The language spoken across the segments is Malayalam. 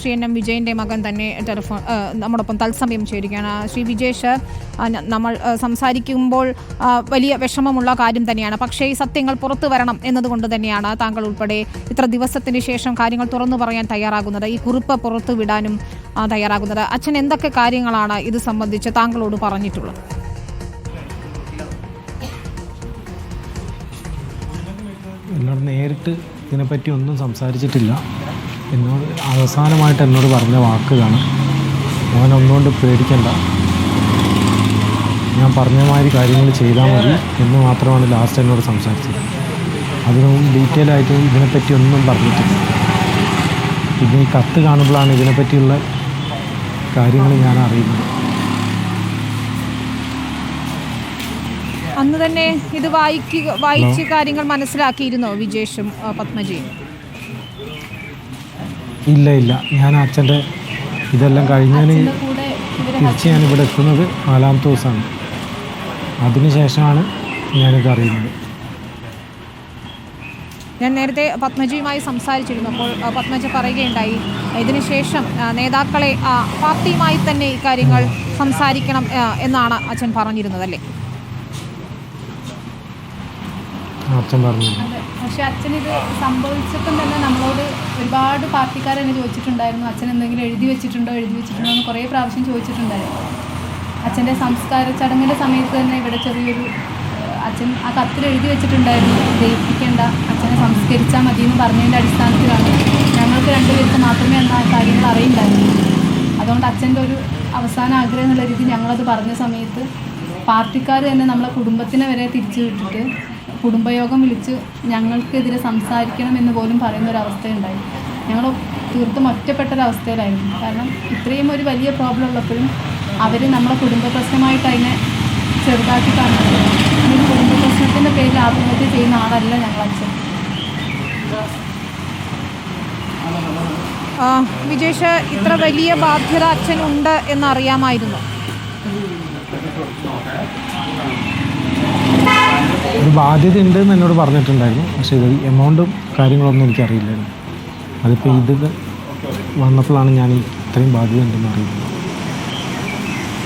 ശ്രീ എൻ എം വിജയന്റെ മകൻ തന്നെ ടെലിഫോൺ നമ്മോടൊപ്പം തത്സമയം ചേരുകയാണ്. ശ്രീ വിജേഷ് നമ്മൾ സംസാരിക്കുമ്പോൾ വലിയ വിഷമമുള്ള കാര്യം തന്നെയാണ്. പക്ഷേ ഈ സത്യങ്ങൾ പുറത്തു വരണം എന്നതുകൊണ്ട് തന്നെയാണ് താങ്കൾ ഉൾപ്പെടെ ഇത്ര ദിവസത്തിന് ശേഷം കാര്യങ്ങൾ തുറന്നു പറയാൻ തയ്യാറാകുന്നത്. ഈ കുറിപ്പ് പുറത്തു വിടാനും തയ്യാറാകുന്നത്. അച്ഛൻ എന്തൊക്കെ കാര്യങ്ങളാണ് ഇത് സംബന്ധിച്ച് താങ്കളോട് പറഞ്ഞിട്ടുള്ളത്? എന്നോട് നേരിട്ട് ഇതിനെപ്പറ്റി ഒന്നും സംസാരിച്ചിട്ടില്ല. എന്നോട് അവസാനമായിട്ട് എന്നോട് പറഞ്ഞ വാക്കുകളാണ് മോൻ ഒന്നുകൊണ്ട് പേടിക്കണ്ട. ഞാൻ പറഞ്ഞ മാതിരി കാര്യങ്ങൾ ചെയ്താൽ മതി എന്ന് മാത്രമാണ് ലാസ്റ്റ് എന്നോട് സംസാരിച്ചത്. അതിനും ഡീറ്റെയിൽ ആയിട്ട് ഇതിനെപ്പറ്റി ഒന്നും പറഞ്ഞിട്ടില്ല. പിന്നെ ഈ കത്ത് കാണുമ്പോഴാണ് ഇതിനെപ്പറ്റിയുള്ള കാര്യങ്ങൾ ഞാൻ അറിയുന്നത്. അന്ന് തന്നെ ഇത് വായിക്കുക വായിച്ച് കാര്യങ്ങൾ മനസ്സിലാക്കിയിരുന്നോ വിജേഷും പത്മജിയും? ഇല്ല ഇല്ല. ഞാൻ അച്ഛന്റെ ഇതെല്ലാം കഴിഞ്ഞതിന് തിരിച്ച് ഞാൻ ഇവിടെ എത്തുന്നത് നാലാമത്തെ ദിവസമാണ്. അതിനുശേഷമാണ് ഞാനിത് അറിയുന്നത്. ഞാൻ നേരത്തെ പത്മജിയുമായി സംസാരിച്ചിരുന്നു. അപ്പോൾ പത്മജി പറയുകയുണ്ടായി. ഇതിനുശേഷം നേതാക്കളെ പാർട്ടിയുമായി തന്നെ ഇക്കാര്യങ്ങൾ സംസാരിക്കണം എന്നാണ് അച്ഛൻ പറഞ്ഞിരുന്നത് അല്ലേ? അച്ഛൻ പറഞ്ഞു പക്ഷെ അച്ഛൻ ഇത് സംഭവിച്ചപ്പം തന്നെ നമ്മളോട് ഒരുപാട് പാർട്ടിക്കാർ തന്നെ ചോദിച്ചിട്ടുണ്ടായിരുന്നു. അച്ഛൻ എന്തെങ്കിലും എഴുതി വെച്ചിട്ടുണ്ടോ എഴുതി വെച്ചിട്ടുണ്ടോ എന്ന് കുറേ പ്രാവശ്യം ചോദിച്ചിട്ടുണ്ടായിരുന്നു. അച്ഛന്റെ സംസ്കാര ചടങ്ങിന്റെ സമയത്ത് തന്നെ ഇവിടെ ചെറിയൊരു അച്ഛൻ ആ കത്തിൽ എഴുതി വെച്ചിട്ടുണ്ടായിരുന്നു. ജയിപ്പിക്കേണ്ട അച്ഛനെ സംസ്കരിച്ചാൽ മതി എന്ന് പറഞ്ഞതിന്റെ അടിസ്ഥാനത്തിലാണ് ഞങ്ങൾക്ക് രണ്ടുപേർക്ക് മാത്രമേ അന്ന് ആ കാര്യങ്ങൾ അറിയുണ്ടായിരുന്നു അതുകൊണ്ട് അച്ഛന്റെ ഒരു അവസാന ആഗ്രഹം എന്നുള്ള രീതി ഞങ്ങളത് പറഞ്ഞ സമയത്ത് പാർട്ടിക്കാർ തന്നെ നമ്മളെ കുടുംബത്തിനെ വരെ തിരിച്ചു വിട്ടിട്ട് കുടുംബയോഗം വിളിച്ച് ഞങ്ങൾക്കെതിരെ സംസാരിക്കണം എന്ന് പോലും പറയുന്ന ഒരു അവസ്ഥയുണ്ടായി ഞങ്ങൾ തീർത്തും ഒറ്റപ്പെട്ട ഒരവസ്ഥയിലായിരുന്നു കാരണം ഇത്രയും ഒരു വലിയ പ്രോബ്ലം ഉള്ളപ്പോഴും അവർ നമ്മളെ കുടുംബ പ്രശ്നമായിട്ട് അതിനെ ചെറുതാക്കി കാണുന്നത്. കുടുംബ പ്രശ്നത്തിന്റെ പേരിൽ ആത്മഹത്യ ചെയ്യുന്ന ആളല്ല ഞങ്ങൾ അച്ഛൻ ആ, വിജേഷ് ഇത്ര വലിയ ബാധ്യത അച്ഛനുണ്ട് എന്നറിയാമായിരുന്നു. ഒരു ബാധ്യത ഉണ്ട് എന്ന് എന്നോട് പറഞ്ഞിട്ടുണ്ടായിരുന്നു. പക്ഷേ ഇത് എമൗണ്ടും കാര്യങ്ങളൊന്നും എനിക്കറിയില്ലായിരുന്നു. അതിപ്പോൾ ഇത് വന്നപ്പോഴാണ് ഞാൻ ഇത്രയും ബാധ്യത ഉണ്ടെന്ന് അറിയുന്നത്.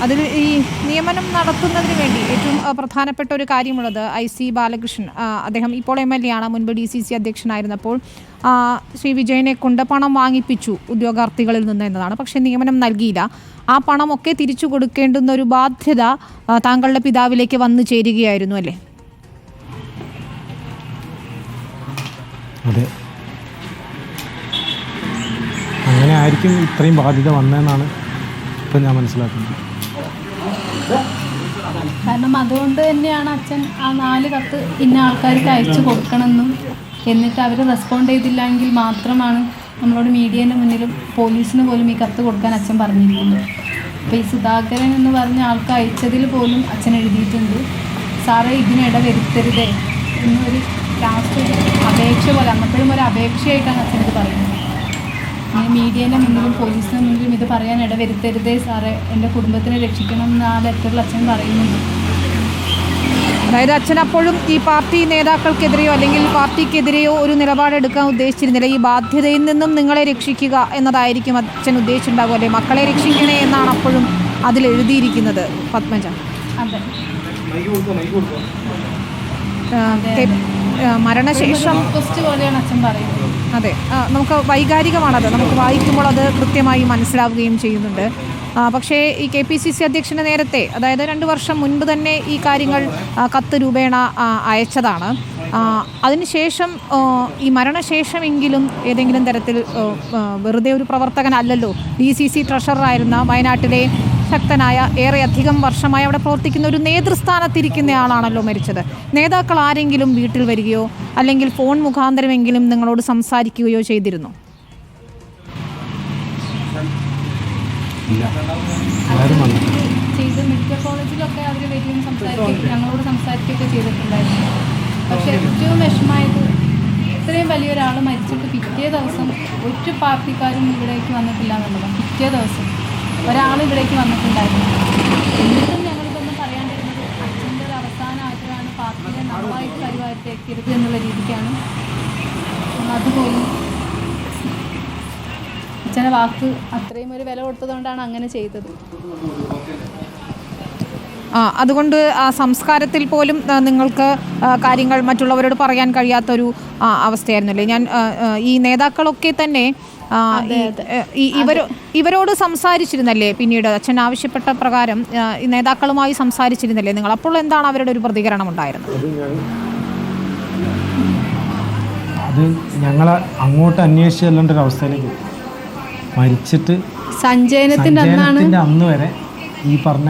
അതിൽ ഈ നിയമനം നടത്തുന്നതിന് വേണ്ടി ഏറ്റവും പ്രധാനപ്പെട്ട ഒരു കാര്യമുള്ളത് ഐ സി ബാലകൃഷ്ണൻ അദ്ദേഹം ഇപ്പോൾ എം എൽ എ ആണ് മുൻപ് ഡി സി സി അധ്യക്ഷനായിരുന്നപ്പോൾ ശ്രീ വിജയനെ കൊണ്ട് പണം വാങ്ങിപ്പിച്ചു ഉദ്യോഗാർത്ഥികളിൽ നിന്ന് എന്നതാണ്. പക്ഷേ നിയമനം നൽകിയില്ല. ആ പണമൊക്കെ തിരിച്ചു കൊടുക്കേണ്ടുന്ന ഒരു ബാധ്യത താങ്കളുടെ പിതാവിലേക്ക് വന്നു ചേരുകയായിരുന്നു അല്ലേ? അതെ. അങ്ങനെ ആയിരിക്കും ഇത്രയും ബാധ്യത വന്നതെന്നാണ് ഇപ്പം ഞാൻ മനസ്സിലാക്കുന്നത്. കാരണം അതുകൊണ്ട് തന്നെയാണ് അച്ഛൻ ആ നാല് കത്ത് ഇന്ന ആൾക്കാർക്ക് അയച്ചു കൊടുക്കണമെന്നും എന്നിട്ട് അവർ റെസ്പോണ്ട് ചെയ്തില്ലെങ്കിൽ മാത്രമാണ് നമ്മളോട് മീഡിയേന്റെ മുന്നിലും പോലീസിന് പോലും ഈ കത്ത് കൊടുക്കാൻ അച്ഛൻ പറഞ്ഞിരിക്കുന്നത്. അപ്പോൾ ഈ സുധാകരൻ എന്ന് പറഞ്ഞ ആൾക്ക് അയച്ചതിൽ പോലും അച്ഛൻ എഴുതിയിട്ടുണ്ട്. സാറേ ഇതിനിട വരുത്തരുതേ എന്നൊരു ലാസ്റ്റ് ഒരു അപേക്ഷ പോലെ അന്നപ്പോഴും ഒരു അപേക്ഷയായിട്ടാണ് അച്ഛൻ ഇത് പറയുന്നത്. ഈ മീഡിയേന്റെ മുന്നിലും പോലീസിന്റെ മുന്നിലും ഇത് പറയാൻ ഇടവരുത്തരുതേ സാറേ. എന്റെ കുടുംബത്തിനെ രക്ഷിക്കണം എന്ന് ആ ലെറ്ററിൽ അച്ഛൻ പറയുന്നുണ്ട് അതായത് അച്ഛൻ അപ്പോഴും ഈ പാർട്ടി നേതാക്കൾക്കെതിരെയോ അല്ലെങ്കിൽ പാർട്ടിക്കെതിരെയോ ഒരു നിലപാടെടുക്കാൻ ഉദ്ദേശിച്ചിരുന്നില്ല. ഈ ബാധ്യതയിൽ നിന്നും നിങ്ങളെ രക്ഷിക്കുക എന്നതായിരിക്കും അച്ഛൻ ഉദ്ദേശിച്ചിട്ടുണ്ടാകും അല്ലെ? മക്കളെ രക്ഷിക്കണേ എന്നാണ് അപ്പോഴും അതിൽ എഴുതിയിരിക്കുന്നത് പത്മജ. അതെ. മരണശേഷം അതെ. നമുക്ക് വൈകാരികമാണത്. നമുക്ക് വായിക്കുമ്പോൾ അത് കൃത്യമായി മനസ്സിലാവുകയും ചെയ്യുന്നുണ്ട്. പക്ഷേ ഈ കെ പി സി സി അധ്യക്ഷന് നേരത്തെ അതായത് രണ്ട് വർഷം മുൻപ് തന്നെ ഈ കാര്യങ്ങൾ കത്ത് രൂപേണ അയച്ചതാണ്. അതിനുശേഷം ഈ മരണശേഷമെങ്കിലും ഏതെങ്കിലും തരത്തിൽ വെറുതെ ഒരു പ്രവർത്തകനല്ലല്ലോ ഡി സി സി ട്രഷററായിരുന്ന വയനാട്ടിലെ ശക്തനായ ഏറെ അധികം വർഷമായി അവിടെ പ്രവർത്തിക്കുന്ന ഒരു നേതൃസ്ഥാനത്തിരിക്കുന്ന ആളാണല്ലോ മരിച്ചത്. നേതാക്കൾ ആരെങ്കിലും വീട്ടിൽ വരികയോ അല്ലെങ്കിൽ ഫോൺ മുഖാന്തരമെങ്കിലും നിങ്ങളോട് സംസാരിക്കുകയോ ചെയ്തിരുന്നു? ചെയ്ത് മെഡിക്കൽ കോളേജിലൊക്കെ അവർ വരികയും സംസാരിക്കുകയും ഞങ്ങളോട് സംസാരിക്കുകയൊക്കെ ചെയ്തിട്ടുണ്ടായിരുന്നു. പക്ഷേ ഏറ്റവും വിഷമായത് ഇത്രയും വലിയൊരാൾ മരിച്ചിട്ട് പിറ്റേ ദിവസം ഒരു പാർട്ടിക്കാരും ഇവിടേക്ക് വന്നിട്ടില്ല എന്നുള്ളതാണ്. പിറ്റേ ദിവസം. ഒരാൾ ഇവിടേക്ക് വന്നിട്ടുണ്ടായിരുന്നു. എന്നിട്ടും ഞങ്ങളിതൊന്നും പറയാണ്ടിരുന്നത് അച്ഛന്റെ ഒരു അവസാന ആഗ്രഹമാണ് പാർട്ടിയെ നന്നായിട്ട് കരുവായിട്ടേക്കരുത് എന്നുള്ള രീതിക്കാണ്. അതുപോലും അച്ഛന്റെ വാക്ക് അത്രയും ഒരു വില കൊടുത്തതുകൊണ്ടാണ് അങ്ങനെ ചെയ്തത്. ആ അതുകൊണ്ട് ആ സംസ്കാരത്തിൽ പോലും നിങ്ങൾക്ക് കാര്യങ്ങൾ മറ്റുള്ളവരോട് പറയാൻ കഴിയാത്തൊരു അവസ്ഥയായിരുന്നു അവസ്ഥയായിരുന്നല്ലേ? ഞാൻ ഈ നേതാക്കളൊക്കെ തന്നെ ഇവരോ ഇവരോട് സംസാരിച്ചിരുന്നല്ലേ പിന്നീട് അച്ഛൻ ആവശ്യപ്പെട്ട പ്രകാരം നേതാക്കളുമായി സംസാരിച്ചിരുന്നല്ലേ നിങ്ങൾ? അപ്പോൾ എന്താണ് അവരുടെ ഒരു പ്രതികരണം ഉണ്ടായിരുന്നത് അത് ഞങ്ങൾ ഞങ്ങളെ അങ്ങോട്ട് അന്വേഷിച്ചല്ലാണ്ട് ഒരു അവസ്ഥയിലേക്ക്. മരിച്ചിട്ട് സഞ്ചയനത്തിന്റെ അന്ന് വരെ ഈ പറഞ്ഞ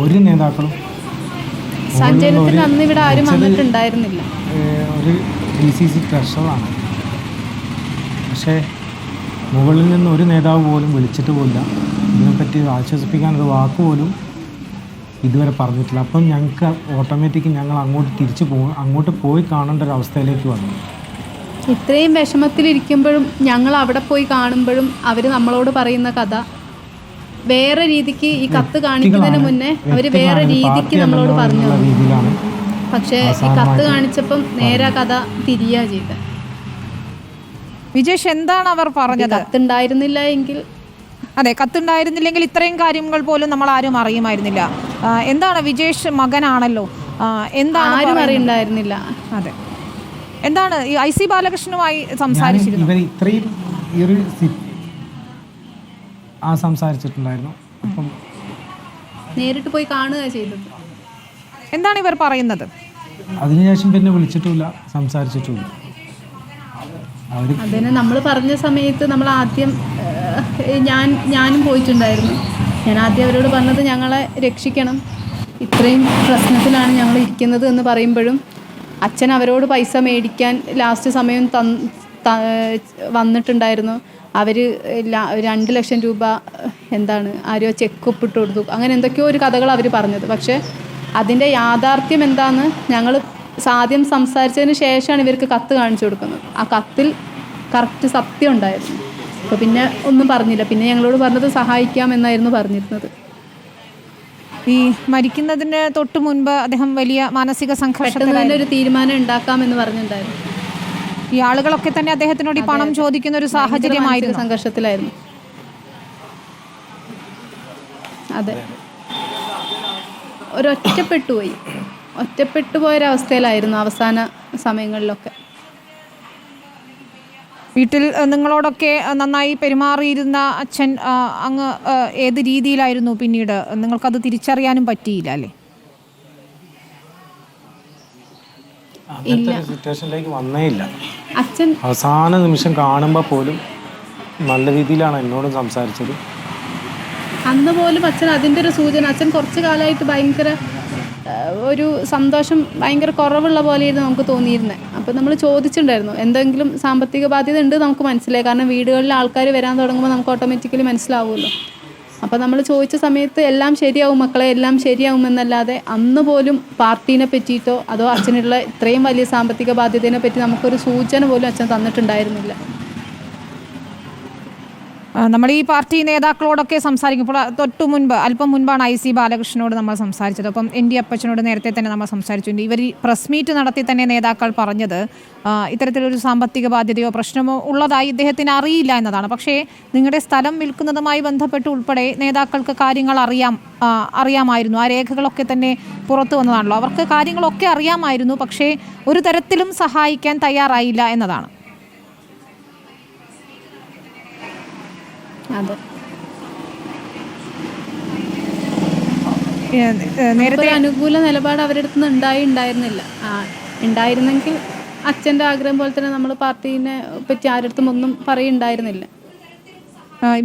ഒരു നേതാക്കളും സഞ്ചയനത്തിന് അന്ന് ഇവിടെ ആരും വന്നിട്ടുണ്ടായിരുന്നില്ല. ഒരു ഡി സി സി ട്രഷറാണ് പക്ഷേ മുകളിൽ നിന്ന് ഒരു നേതാവ് പോലും വിളിച്ചിട്ട് പോലില്ല ഇതിനെപ്പറ്റി ആശ്വസിപ്പിക്കാൻ ഒരു വാക്ക് പോലും ഇതുവരെ പറഞ്ഞിട്ടില്ല. അപ്പം ഞങ്ങൾക്ക് ഓട്ടോമാറ്റിക് ഞങ്ങൾ അങ്ങോട്ട് തിരിച്ചു പോകും അങ്ങോട്ട് പോയി കാണേണ്ട ഒരു അവസ്ഥയിലേക്ക് വന്നു. ഇത്രയും വിഷമത്തിലിരിക്കുമ്പോഴും ഞങ്ങൾ അവിടെ പോയി കാണുമ്പോഴും അവർ നമ്മളോട് പറയുന്ന കഥ വേറെ രീതിക്ക് ഈ കത്ത് കാണിക്കുന്നതിന് മുന്നേ അവർ വേറെ രീതിക്ക് നമ്മളോട് പറഞ്ഞു പക്ഷേ ഈ കത്ത് കാണിച്ചപ്പം നേരെ കഥ തിരിയാ ചെയ്തത് വിജേഷ് എന്താണ് അവർ പറഞ്ഞത്? കത്തുണ്ടായിരുന്നില്ല എങ്കിൽ. അതെ കത്തുണ്ടായിരുന്നില്ലെങ്കിൽ ഇത്രയും കാര്യങ്ങൾ പോലും നമ്മൾ ആരും അറിയുമായിരുന്നില്ല. എന്താണ് വിജേഷ് മകനാണല്ലോ? എന്താണ് ആരും? അറിയണ്ടായിരുന്നില്ല. അതെ. എന്താണ് ഈ ഐ സി ബാലകൃഷ്ണനുമായി ഞാൻ സംസാരിച്ചിരുന്നു? ഇവർ ഇത്രയും ഈ ഒരു ആ സംസാരിച്ചിട്ടുണ്ടായിരുന്നു. അപ്പം നേരിട്ട് പോയി കാണുക ചെയ്തത്. എന്താണ് ഇവർ പറയുന്നത്? അതിനുശേഷം പിന്നെ വിളിച്ചിട്ടില്ല സംസാരിച്ചിട്ടുമില്ല. അതിന് നമ്മൾ പറഞ്ഞ സമയത്ത് നമ്മൾ ആദ്യം ഞാൻ ഞാനും പോയിട്ടുണ്ടായിരുന്നു. ഞാൻ ആദ്യം അവരോട് പറഞ്ഞത് ഞങ്ങളെ രക്ഷിക്കണം. ഇത്രയും പ്രശ്നത്തിലാണ് ഞങ്ങൾ ഇരിക്കുന്നത് എന്ന് പറയുമ്പോഴും അച്ഛൻ അവരോട് പൈസ മേടിക്കാൻ ലാസ്റ്റ് സമയം വന്നിട്ടുണ്ടായിരുന്നു. അവർ രണ്ട് ലക്ഷം രൂപ എന്താണ് ആരോ ചെക്ക് ഒപ്പിട്ട് കൊടുത്തു. അങ്ങനെ എന്തൊക്കെയോ ഒരു കഥകൾ അവർ പറഞ്ഞത്. പക്ഷേ അതിന്റെ യാഥാർത്ഥ്യം എന്താണെന്ന് ഞങ്ങൾ ആദ്യം സംസാരിച്ചതിന് ശേഷമാണ് ഇവർക്ക് കത്ത് കാണിച്ചു കൊടുക്കുന്നത്. ആ കത്തിൽ കറക്റ്റ് സത്യം ഉണ്ടായിരുന്നു. അപ്പോൾ പിന്നെ ഒന്നും പറഞ്ഞില്ല. പിന്നെ ഞങ്ങളോട് പറഞ്ഞത് സഹായിക്കാം എന്നായിരുന്നു പറഞ്ഞിരുന്നത്. ഈ മരിക്കുന്നതിന് തൊട്ട് മുൻപ് അദ്ദേഹം വലിയ മാനസിക സംഘർഷത്തിൽ ഒരു തീരുമാനം ഉണ്ടാക്കാം എന്ന് പറഞ്ഞിട്ടുണ്ടായിരുന്നു. ഈ ആളുകളൊക്കെ തന്നെ അദ്ദേഹത്തിനോട് ഈ പണം ചോദിക്കുന്ന ഒരു സാഹചര്യമായിരുന്നു. സംഘർഷത്തിലായിരുന്നു. അതെ. ഒരൊറ്റപ്പെട്ടു പോയി. ഒറ്റപ്പെട്ടു പോയൊരവസ്ഥയിലായിരുന്നു അവസാന സമയങ്ങളിലൊക്കെ. വീട്ടിൽ നിങ്ങളോടൊക്കെ നന്നായി പെരുമാറിയിരുന്ന അച്ഛൻ അങ്ങ് ഏത് രീതിയിലായിരുന്നു പിന്നീട്? നിങ്ങൾക്കത് തിരിച്ചറിയാനും പറ്റിയില്ല അല്ലേ? സിറ്റുവേഷനിലേക്ക് വന്നേ ഇല്ല. അച്ഛൻ അവസാന നിമിഷം കാണുമ്പോൾ പോലും നല്ല രീതിയിലാണ് എന്നോട് സംസാരിച്ചത്. അന്ന് പോലും അച്ഛൻ അതിന്റെ ഒരു സൂചന അച്ഛൻ കുറച്ച് കാലമായിട്ട് ഭയങ്കര ഒരു സന്തോഷം ഭയങ്കര കുറവുള്ള പോലെയായിരുന്നു നമുക്ക് തോന്നിയിരുന്നത് അപ്പോൾ നമ്മൾ ചോദിച്ചിട്ടുണ്ടായിരുന്നു എന്തെങ്കിലും സാമ്പത്തിക ബാധ്യത ഉണ്ട് നമുക്ക് മനസ്സിലായി. കാരണം വീടുകളിൽ ആൾക്കാർ വരാൻ തുടങ്ങുമ്പോൾ നമുക്ക് ഓട്ടോമാറ്റിക്കലി മനസ്സിലാവുമല്ലോ. അപ്പോൾ നമ്മൾ ചോദിച്ച സമയത്ത് എല്ലാം ശരിയാവും മക്കളെ എല്ലാം ശരിയാവും എന്നല്ലാതെ അന്ന് പോലും പാർട്ടീനെ പറ്റിയിട്ടോ അതോ അച്ഛനുള്ള ഇത്രയും വലിയ സാമ്പത്തിക ബാധ്യതയെ പറ്റി നമുക്കൊരു സൂചന പോലും അച്ഛൻ തന്നിട്ടുണ്ടായിരുന്നില്ല. നമ്മൾ ഈ പാർട്ടി നേതാക്കളോടൊക്കെ സംസാരിക്കുമ്പോൾ തൊട്ടു മുൻപ് അല്പം മുൻപാണ് ഐ സി ബാലകൃഷ്ണനോട് നമ്മൾ സംസാരിച്ചത്. അപ്പം എൻ ഡി അപ്പച്ചനോട് നേരത്തെ തന്നെ നമ്മൾ സംസാരിച്ചിട്ടുണ്ട്. ഇവർ പ്രസ് മീറ്റ് നടത്തി തന്നെ നേതാക്കൾ പറഞ്ഞത് ഇത്തരത്തിലൊരു സാമ്പത്തിക ബാധ്യതയോ പ്രശ്നമോ ഉള്ളതായി ഇദ്ദേഹത്തിന് അറിയില്ല എന്നതാണ്. പക്ഷേ നിങ്ങളുടെ സ്ഥലം വിൽക്കുന്നതുമായി ബന്ധപ്പെട്ട് ഉൾപ്പെടെ നേതാക്കൾക്ക് കാര്യങ്ങൾ അറിയാം അറിയാമായിരുന്നു. ആ രേഖകളൊക്കെ തന്നെ പുറത്തു വന്നതാണല്ലോ. അവർക്ക് കാര്യങ്ങളൊക്കെ അറിയാമായിരുന്നു. പക്ഷേ ഒരു തരത്തിലും സഹായിക്കാൻ തയ്യാറായില്ല എന്നതാണ്. അതെ. നേരത്തെ അനുകൂല നിലപാട് അവരുടെ അടുത്ത് ഉണ്ടായി ഉണ്ടായിരുന്നില്ല. ആ ഉണ്ടായിരുന്നെങ്കിൽ അച്ഛന്റെ ആഗ്രഹം പോലെ തന്നെ നമ്മൾ പാർട്ടീനെ പറ്റി ആരടുത്തും ഒന്നും പറയുണ്ടായിരുന്നില്ല.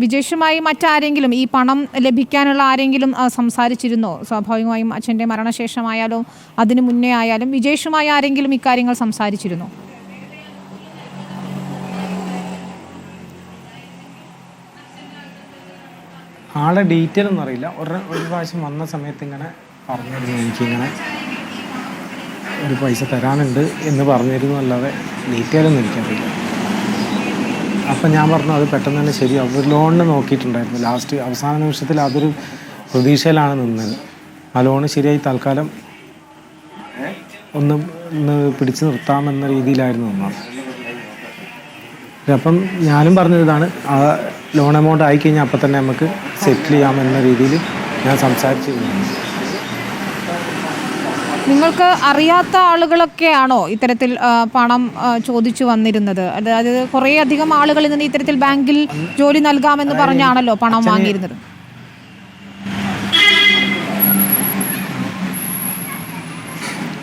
വിജേഷുമായി മറ്റാരെങ്കിലും ഈ പണം ലഭിക്കാനുള്ള ആരെങ്കിലും സംസാരിച്ചിരുന്നോ? സ്വാഭാവികമായും അച്ഛന്റെ മരണശേഷമായാലും അതിനു മുന്നേ ആയാലും വിജേഷുമായി ആരെങ്കിലും ഇക്കാര്യങ്ങൾ സംസാരിച്ചിരുന്നോ? ആളെ ഡീറ്റെയിൽ ഒന്നും അറിയില്ല. ഒരു ഒരു പ്രാവശ്യം വന്ന സമയത്ത് ഇങ്ങനെ പറഞ്ഞിരുന്നു എനിക്കിങ്ങനെ ഒരു പൈസ തരാനുണ്ട് എന്ന് പറഞ്ഞിരുന്നു അല്ലാതെ ഡീറ്റെയിൽ ഒന്നും എനിക്കറിയില്ല. അപ്പം ഞാൻ പറഞ്ഞു അത് പെട്ടെന്ന് തന്നെ ശരി. അവർ ലോണിന് നോക്കിയിട്ടുണ്ടായിരുന്നു. ലാസ്റ്റ് അവസാന നിമിഷത്തിൽ അതൊരു പ്രതീക്ഷയിലാണ് നിന്നത്. ആ ലോണ് ശരിയായി തൽക്കാലം ഒന്ന് ഒന്ന് പിടിച്ചു നിർത്താമെന്ന രീതിയിലായിരുന്നു നിന്നത്. അപ്പം ഞാനും പറഞ്ഞതാണ് ലോൺ എമൗണ്ട് ആയിക്കഴിഞ്ഞാൽ അപ്പം തന്നെ നമുക്ക് സെറ്റിൽ ചെയ്യാമെന്ന രീതിയിൽ ഞാൻ സംസാരിച്ചിരുന്നു. നിങ്ങൾക്ക് അറിയാത്ത ആളുകളൊക്കെയാണോ ഇത്തരത്തിൽ പണം ചോദിച്ചു വന്നിരുന്നത്? അതായത് കുറേ അധികം ആളുകൾ നിന്ന് ഇത്തരത്തിൽ ബാങ്കിൽ ജോലി നൽകാമെന്ന് പറഞ്ഞാണല്ലോ പണം വാങ്ങിയിരുന്നത്.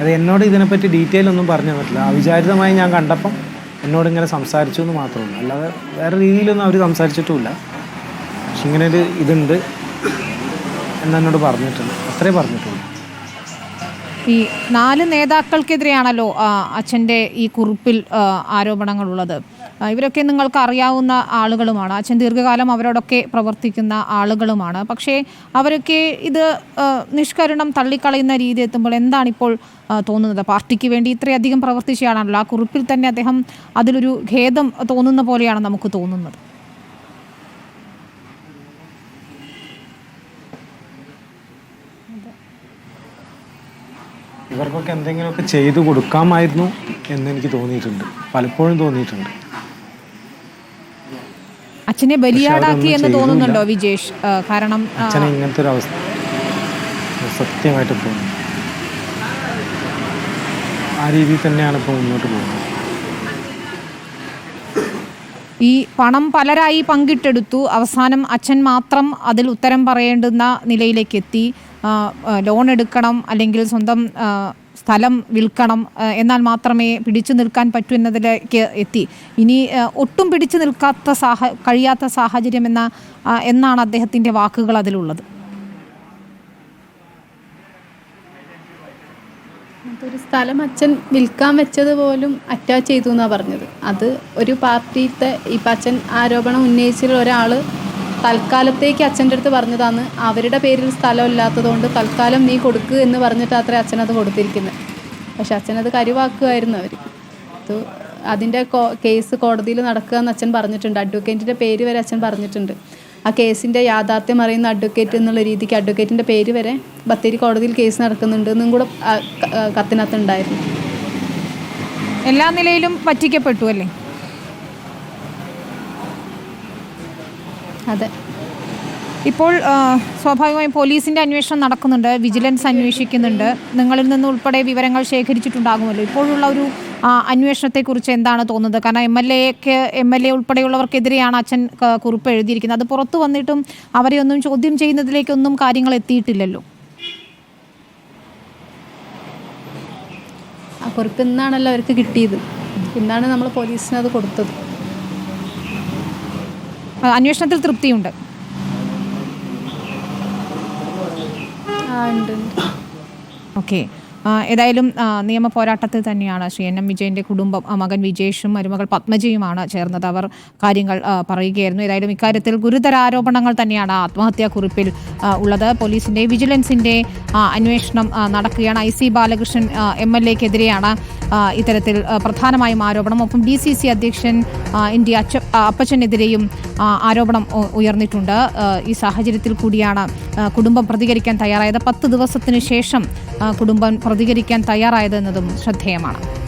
അത് എന്നോട് ഇതിനെപ്പറ്റി ഡീറ്റെയിൽ ഒന്നും പറഞ്ഞു തന്നിട്ടില്ല അവിചാരിതമായി ഞാൻ കണ്ടപ്പം എന്നോട് ഇങ്ങനെ സംസാരിച്ചു എന്ന് മാത്രമല്ല അല്ലാതെ വേറെ രീതിയിലൊന്നും അവർ സംസാരിച്ചിട്ടുമില്ല. പക്ഷെ ഇങ്ങനെ ഒരു ഇതുണ്ട് എന്നോട് പറഞ്ഞിട്ടുണ്ട്. അത്രേ പറഞ്ഞിട്ടുള്ളൂ. ഈ നാല് നേതാക്കൾക്കെതിരെയാണല്ലോ അച്ഛന്റെ ഈ കുറിപ്പിൽ ആരോപണങ്ങളുള്ളത്. ഇവരൊക്കെ നിങ്ങൾക്ക് അറിയാവുന്ന ആളുകളുമാണ്. അച്ഛൻ ദീർഘകാലം അവരോടൊക്കെ പ്രവർത്തിക്കുന്ന ആളുകളുമാണ്. പക്ഷേ അവരൊക്കെ ഇത് നിഷ്കരണം തള്ളിക്കളയുന്ന രീതി എത്തുമ്പോൾ എന്താണിപ്പോൾ തോന്നുന്നത്? പാർട്ടിക്ക് വേണ്ടി ഇത്രയധികം പ്രവർത്തിച്ചയാളാണല്ലോ. ആ കുറിപ്പിൽ തന്നെ അദ്ദേഹം അതിലൊരു ഖേദം തോന്നുന്ന പോലെയാണ് നമുക്ക് തോന്നുന്നത്. ഇവർക്കൊക്കെ എന്തെങ്കിലുമൊക്കെ ചെയ്തു കൊടുക്കാമായിരുന്നു എന്ന് എനിക്ക് തോന്നിയിട്ടുണ്ട്. പലപ്പോഴും തോന്നിയിട്ടുണ്ട്. അച്ഛനെ ബലിയാടാക്കി എന്ന് തോന്നുന്നുണ്ടോ വിജേഷ്? കാരണം അച്ഛനെ ഇങ്ങനത്തെ ഒരു അവസ്ഥ സത്യമായിട്ട് തോന്നുന്നു ആ രീതിയിൽ തന്നെയാണ് ഇപ്പോൾ മുന്നോട്ട് പോകുന്നത്. ഈ പണം പലരായി പങ്കിട്ടെടുത്തു. അവസാനം അച്ഛൻ മാത്രം അതിൽ ഉത്തരം പറയേണ്ടുന്ന നിലയിലേക്ക് എത്തി. ലോൺ എടുക്കണം അല്ലെങ്കിൽ സ്വന്തം സ്ഥലം വിൽക്കണം എന്നാൽ മാത്രമേ പിടിച്ചു നിൽക്കാൻ പറ്റൂ എന്നതിലേക്ക് എത്തി. ഇനി ഒട്ടും പിടിച്ചു നിൽക്കാത്ത സാഹ കഴിയാത്ത സാഹചര്യം എന്ന എന്നാണ് അദ്ദേഹത്തിന്റെ വാക്കുകൾ അതിലുള്ളത്. ഒരു സ്ഥലം അച്ഛൻ വിൽക്കാൻ വെച്ചത് പോലും അറ്റാച്ച് ചെയ്തു എന്നാണ് പറഞ്ഞത്. അത് ഒരു പാർട്ടിയിലത്തെ ഇപ്പം അച്ഛൻ ആരോപണം ഉന്നയിച്ചിട്ടുള്ള ഒരാൾ തൽക്കാലത്തേക്ക് അച്ഛന്റെ അടുത്ത് പറഞ്ഞതാണ്. അവരുടെ പേരിൽ സ്ഥലം ഇല്ലാത്തതുകൊണ്ട് തൽക്കാലം നീ കൊടുക്കുക എന്ന് പറഞ്ഞിട്ട് അത്ര അച്ഛനത് കൊടുത്തിരിക്കുന്നത് പക്ഷെ അച്ഛനത് കരുവാക്കുമായിരുന്നു അവർ അത് അതിന്റെ കേസ് കോടതിയിൽ നടക്കുക എന്ന് അച്ഛൻ പറഞ്ഞിട്ടുണ്ട്. അഡ്വക്കേറ്റിന്റെ പേര് വരെ അച്ഛൻ പറഞ്ഞിട്ടുണ്ട്. ആ കേസിന്റെ യാഥാർത്ഥ്യം അറിയുന്ന അഡ്വക്കേറ്റ് എന്നുള്ള രീതിക്ക് അഡ്വക്കേറ്റിന്റെ പേര് വരെ ബത്തേരി കോടതിയിൽ കേസ് നടക്കുന്നുണ്ട് എന്നും കൂടെ കത്തിനകത്തുണ്ടായിരുന്നു. എല്ലാ നിലയിലും പറ്റിക്കപ്പെട്ടു അല്ലേ? അതെ. ഇപ്പോൾ സ്വാഭാവികമായും പോലീസിന്റെ അന്വേഷണം നടക്കുന്നുണ്ട് വിജിലൻസ് അന്വേഷിക്കുന്നുണ്ട്. നിങ്ങളിൽ നിന്ന് ഉൾപ്പെടെ വിവരങ്ങൾ ശേഖരിച്ചിട്ടുണ്ടാകുമല്ലോ. ഇപ്പോഴുള്ള ഒരു അന്വേഷണത്തെക്കുറിച്ച് എന്താണ് തോന്നുന്നത്? കാരണം എം എൽ എക്ക് എം എൽ എ ഉൾപ്പെടെയുള്ളവർക്കെതിരെയാണ് അച്ഛൻ കുറിപ്പ് എഴുതിയിരിക്കുന്നത്. അത് പുറത്തു വന്നിട്ടും അവരെ ഒന്നും ചോദ്യം ചെയ്യുന്നതിലേക്കൊന്നും കാര്യങ്ങൾ എത്തിയിട്ടില്ലല്ലോ. ആ കുറിപ്പ് ഇന്നാണല്ലോ അവർക്ക് കിട്ടിയത്. ഇന്നാണ് നമ്മൾ പോലീസിന് അത് കൊടുത്തത്. അന്വേഷണത്തിൽ തൃപ്തിയുണ്ട്. ഓക്കെ. ഏതായാലും നിയമ പോരാട്ടത്തിൽ തന്നെയാണ് ശ്രീ എൻ എം വിജയന്റെ കുടുംബം മകൻ വിജേഷും മരുമകൾ പത്മജയുമാണ് ചേർന്നത്. അവർ കാര്യങ്ങൾ പറയുകയായിരുന്നു. ഏതായാലും ഇക്കാര്യത്തിൽ ഗുരുതര ആരോപണങ്ങൾ തന്നെയാണ് ആത്മഹത്യാ കുറിപ്പിൽ ഉള്ളത്. പോലീസിന്റെ വിജിലൻസിന്റെ അന്വേഷണം നടക്കുകയാണ്. I C Balakrishnan M L എക്കെതിരെയാണ് ഇത്തരത്തിൽ പ്രധാനമായും ആരോപണം. ഒപ്പം ഡി സി സി അധ്യക്ഷൻ എൻ ഡി അച്ച അപ്പച്ചനെതിരെയും ആരോപണം ഉയർന്നിട്ടുണ്ട്. ഈ സാഹചര്യത്തിൽ കൂടിയാണ് കുടുംബം പ്രതികരിക്കാൻ തയ്യാറായത്. പത്ത് ദിവസത്തിനു ശേഷം കുടുംബം കുടുംബം പ്രതികരിക്കാൻ തയ്യാറായത് എന്നതും ശ്രദ്ധേയമാണ്